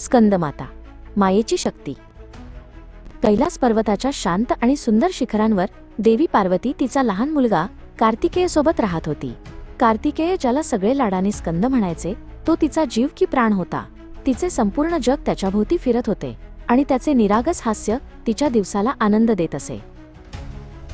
स्कंदमाता मायेची शक्ती. कैलास पर्वताच्या शांत आणि सुंदर शिखरांवर देवी पार्वती तिचा लहान मुलगा कार्तिकेय सोबत राहत होती. कार्तिकेय ज्याला सगळे लाडाने स्कंद म्हणायचे तो तिचा जीव की प्राण होता. तिचे संपूर्ण जग त्याच्याभोवती फिरत होते आणि त्याचे निरागस हास्य तिच्या दिवसाला आनंद देत असे.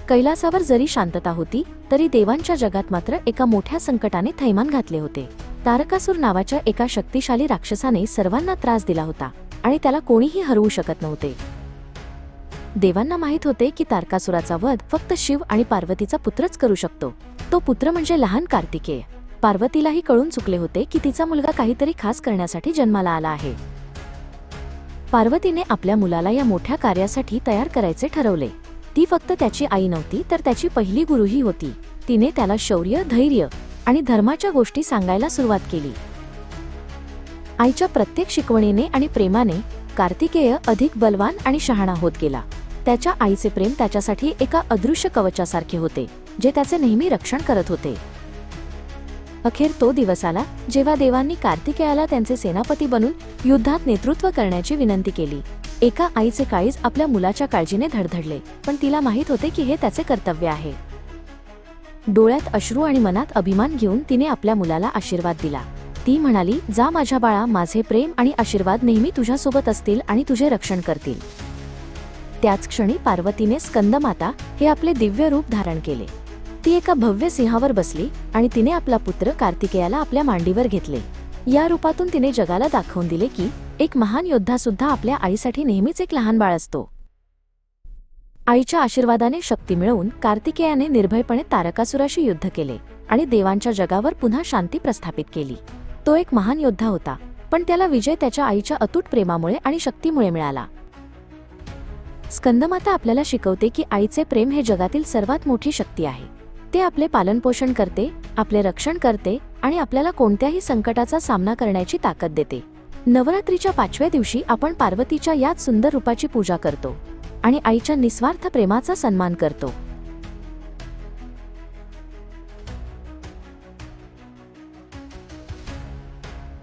कैलासावर जरी शांतता होती तरी देवांच्या जगात मात्र एका मोठ्या संकटाने थैमान घातले होते. तारकासूर नावाच्या एका शक्तिशाली राक्षसाने सर्वांना त्रास दिला होता आणि त्याला कोणीही हरवू शकत नव्हते. देवांना माहीत होते की तारकासुराचा वध फक्त शिव आणि पार्वतीचा पुत्रच करू शकतो. तो पुत्र म्हणजे लहान कार्तिकेय. पार्वतीलाही कळून चुकले होते की तिचा मुलगा काहीतरी खास करण्यासाठी जन्माला आला आहे. पार्वतीने आपल्या मुलाला या मोठ्या कार्यासाठी तयार करायचे ठरवले. ती फक्त त्याची आई नव्हती तर त्याची पहिली गुरुही होती. तिने त्याला शौर्य धैर्य आणि धर्माच्या गोष्टी सांगायला सुरुवात केली. आईच्या प्रत्येक शिकवणीने आणि प्रेमाने कार्तिकेय अधिक बलवान आणि शहाणा होत गेला. त्याच्या आईचे प्रेम त्याच्यासाठी एका अदृश्य कवचासारखे होते जे त्याचे नेहमी रक्षण करत होते. अखेर तो दिवस आला जेव्हा देवांनी कार्तिकेयाला त्यांचे सेनापती बनून युद्धात नेतृत्व करण्याची विनंती केली. एका आईचे काळीज आपल्या मुलाच्या काळजीने धडधडले पण तिला माहीत होते की हे त्याचे कर्तव्य आहे. डोळ्यात अश्रू आणि मनात अभिमान घेऊन तिने आपल्या मुलाला आशीर्वाद दिला. ती म्हणाली जा माझ्या बाळा माझे प्रेम आणि आशीर्वाद नेहमी तुझ्यासोबत असतील आणि तुझे रक्षण करतील. त्याच क्षणी पार्वतीने स्कंदमाता हे आपले दिव्य रूप धारण केले. ती एका भव्य सिंहावर बसली आणि तिने आपला पुत्र कार्तिकेयाला आपल्या मांडीवर घेतले. या रूपातून तिने जगाला दाखवून दिले की एक महान योद्धा सुद्धा आपल्या आईसाठी नेहमीच एक लहान बाळ असतो. आईच्या आशीर्वादाने शक्ती मिळवून कार्तिकेयाने निर्भयपणे तारकासुराशी युद्ध केले आणि देवांच्या जगावर पुन्हा शांती प्रस्थापित केली. तो एक महान योद्धा होता पण त्याला विजय त्याच्या आईच्या अतूट प्रेमामुळे आणि शक्तीमुळे मिळाला. स्कंदमाता आपल्याला शिकवते की आईचे प्रेम हे जगातील सर्वात मोठी शक्ती आहे. ते आपले पालनपोषण करते आपले रक्षण करते आणि आपल्याला कोणत्याही संकटाचा सामना करण्याची ताकद देते. नवरात्रीच्या पाचव्या दिवशी आपण पार्वतीच्या याच सुंदर रूपाची पूजा करतो. आणि आईच्या निस्वार्थ प्रेमाचा सन्मान करतो.